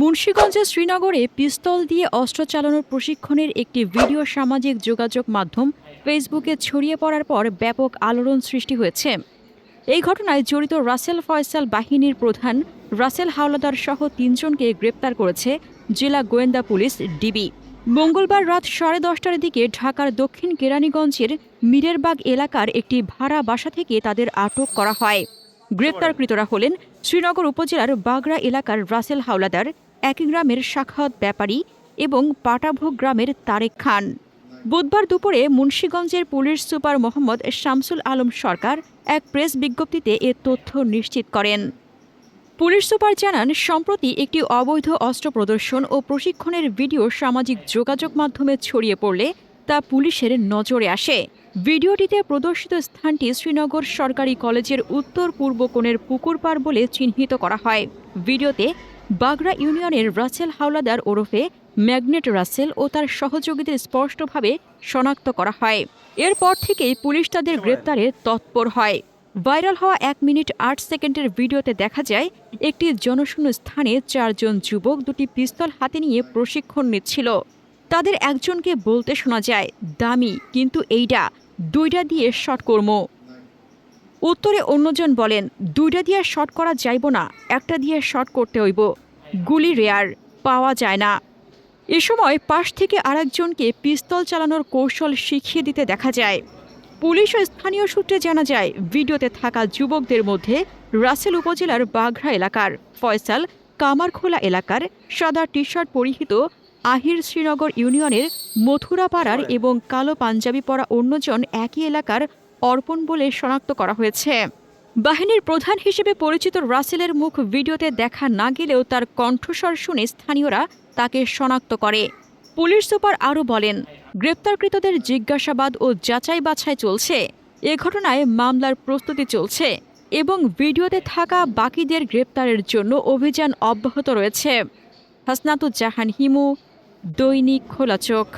মুন্সীগঞ্জের শ্রীনগরে পিস্তল দিয়ে অস্ত্র চালানোর প্রশিক্ষণের একটি ভিডিও সামাজিক যোগাযোগ মাধ্যম ফেসবুকে ছড়িয়ে পড়ার পর ব্যাপক আলোড়ন সৃষ্টি হয়েছে। এই ঘটনায় জড়িত রাসেল ফয়সাল বাহিনীর প্রধান রাসেল হাওলাদার সহ তিনজনকে গ্রেপ্তার করেছে জেলা গোয়েন্দা পুলিশ ডিবি। মঙ্গলবার রাত সাড়ে দশটার দিকে ঢাকার দক্ষিণ কেরানীগঞ্জের মিরেরবাগ এলাকার একটি ভাড়া বাসা থেকে তাদের আটক করা হয়। গ্রেপ্তারকৃতরা হলেন শ্রীনগর উপজেলার বাগড়া এলাকার রাসেল হাওলাদার, একই গ্রামের শাখাত ব্যাপারী এবং পাটাভোগ গ্রামের তারেক খান। বুধবার দুপুরে মুন্সীগঞ্জের পুলিশ সুপার মোহাম্মদ শামসুল আলম সরকার এক প্রেস বিজ্ঞপ্তিতে এ তথ্য নিশ্চিত করেন। পুলিশ সুপার জানান, সম্প্রতি একটি অবৈধ অস্ত্র প্রদর্শন ও প্রশিক্ষণের ভিডিও সামাজিক যোগাযোগ মাধ্যমে ছড়িয়ে পড়লে তা পুলিশের নজরে আসে। ভিডিওটিতে প্রদর্শিত স্থানটি শ্রীনগর সরকারি কলেজের উত্তর পূর্ব কোণের পুকুর পাড় বলে চিহ্নিত করা হয়। ভিডিওতে বাগড়া ইউনিয়নের রাসেল হাওলাদার ওরফে ম্যাগনেট রাসেল ও তার সহযোগীদের স্পষ্টভাবে শনাক্ত করা হয়। এরপর থেকেই পুলিশ তাদের গ্রেপ্তারে তৎপর হয়। ভাইরাল হওয়া এক মিনিট আট সেকেন্ডের ভিডিওতে দেখা যায়, একটি জনশূন্য স্থানে চারজন যুবক দুটি পিস্তল হাতে নিয়ে প্রশিক্ষণ নিচ্ছিল। তাদের একজনকে বলতে শোনা যায়, দামি, কিন্তু এইটা দুইটা দিয়ে শট করব উত্তরে অন্যজন বলেন দুইটা দিয়ে শট করা যাইব না, একটা দিয়ে শট করতে হইব। গুলি রেয়ার পাওয়া যায় না। এ সময় পাশ থেকে আরেকজনকে পিস্তল চালানোর কৌশল শিখিয়ে দিতে দেখা যায়। পুলিশ ও স্থানীয় সূত্রে জানা যায়, ভিডিওতে থাকা যুবকদের মধ্যে রাসেল উপজেলার বাঘরা এলাকার, ফয়সাল কামারখোলা এলাকার সাদা টি শার্ট পরিহিত আহির শ্রীনগর ইউনিয়নের মথুরাপাড়ার এবং কালো পাঞ্জাবি পরা অন্যজন একই এলাকার অর্পণ বলে শনাক্ত করা হয়েছে। বাহিনীর প্রধান হিসেবে পরিচিত রাসেলের মুখ ভিডিওতে দেখা না গেলেও তার কণ্ঠস্বর শুনে স্থানীয়রা তাকে শনাক্ত করে। পুলিশ সুপার আরও বলেন গ্রেপ্তারকৃতদের জিজ্ঞাসাবাদ ও যাচাই বাছাই চলছে। এ ঘটনায় মামলার প্রস্তুতি চলছে এবং ভিডিওতে থাকা বাকিদের গ্রেপ্তারের জন্য অভিযান অব্যাহত রয়েছে। হাসনাতুজ্জাহান হিমু দৈনিক খোলা চোখ